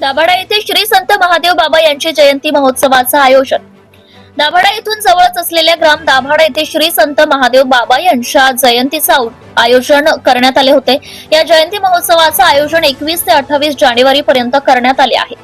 दाभाडा येथे श्री संत महादेव बाबा यांची जयंती महोत्सवाचं आयोजन. दाभाडा येथून जवळच असलेल्या ग्राम दाभाडा येथे श्री संत महादेव बाबा यांच्या जयंतीचं आयोजन करण्यात आले होते. या जयंती महोत्सवाचं आयोजन एकवीस ते अठ्ठावीस जानेवारी पर्यंत करण्यात आले आहे.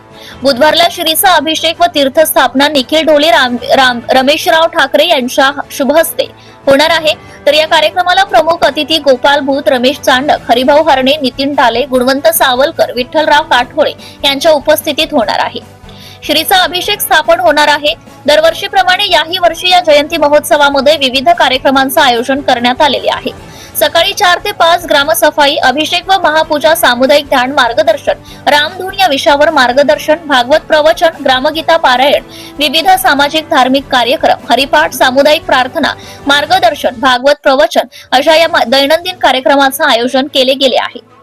बुधवारला श्रीचा अभिषेक व तीर्थस्थापना निखिल ढोले राम, राम रमेशराव ठाकरे यांच्या शुभ हस्ते होणार आहे. तर या कार्यक्रमाला प्रमुख अतिथी गोपाल भूत रमेश चांडक हरिभाऊ हरणे नितीन ढाले गुणवंत सावलकर विठ्ठलराव काठोळे यांच्या उपस्थितीत होणार आहे. श्रीचा अभिषेक स्थापन होणार आहे. दरवर्षीप्रमाणे याही वर्षी या जयंती महोत्सवामध्ये विविध कार्यक्रमांचं आयोजन करण्यात आलेले आहे. सकाळी चार ते पाच ग्रामसफाई अभिषेक व महापूजा सामुदायिक ध्यान मार्गदर्शन रामधून या विषयावर मार्गदर्शन भागवत प्रवचन ग्रामगीता पारायण विविध सामाजिक धार्मिक कार्यक्रम हरिपाठ सामुदायिक प्रार्थना मार्गदर्शन भागवत प्रवचन अशा या दैनंदिन कार्यक्रमाचं आयोजन केले गेले आहे.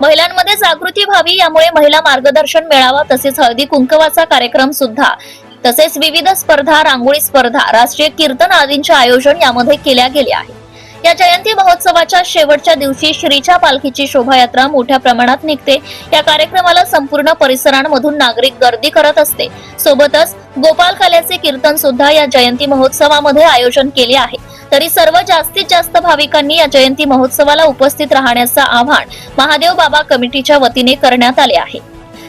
महिलांमध्ये जागृती व्हावी यामुळे महिला मार्गदर्शन मेळावा तसेच हळदी कुंकवाचा कार्यक्रम सुद्धा. तसेच विविध स्पर्धा रांगोळी स्पर्धा राष्ट्रीय कीर्तन आदींचे आयोजन यामध्ये केल्या गेले आहे. या जयंती महोत्सवाच्या शेवटच्या दिवशी श्रीच्या पालखीची शोभायात्रा मोठ्या प्रमाणात निघते. या कार्यक्रमाला संपूर्ण परिसरांमधून नागरिक गर्दी करत असते. सोबतच गोपाल कलेचे कीर्तन सुद्धा या जयंती महोत्सवामध्ये आयोजन केले आहे. तरी सर्व जास्तीत जास्त भाविकांनी या जयंती महोत्सवाला उपस्थित राहण्याचं आव्हान महादेव बाबा कमिटीच्या वतीने करण्यात आले आहे.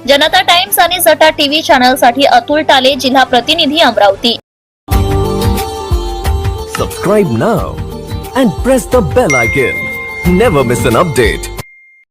जनता टाइम्स आणि जटा टीव्ही चॅनलसाठी अतुल टाले जिल्हा प्रतिनिधी Amravati. Subscribe now and press the bell icon never miss an update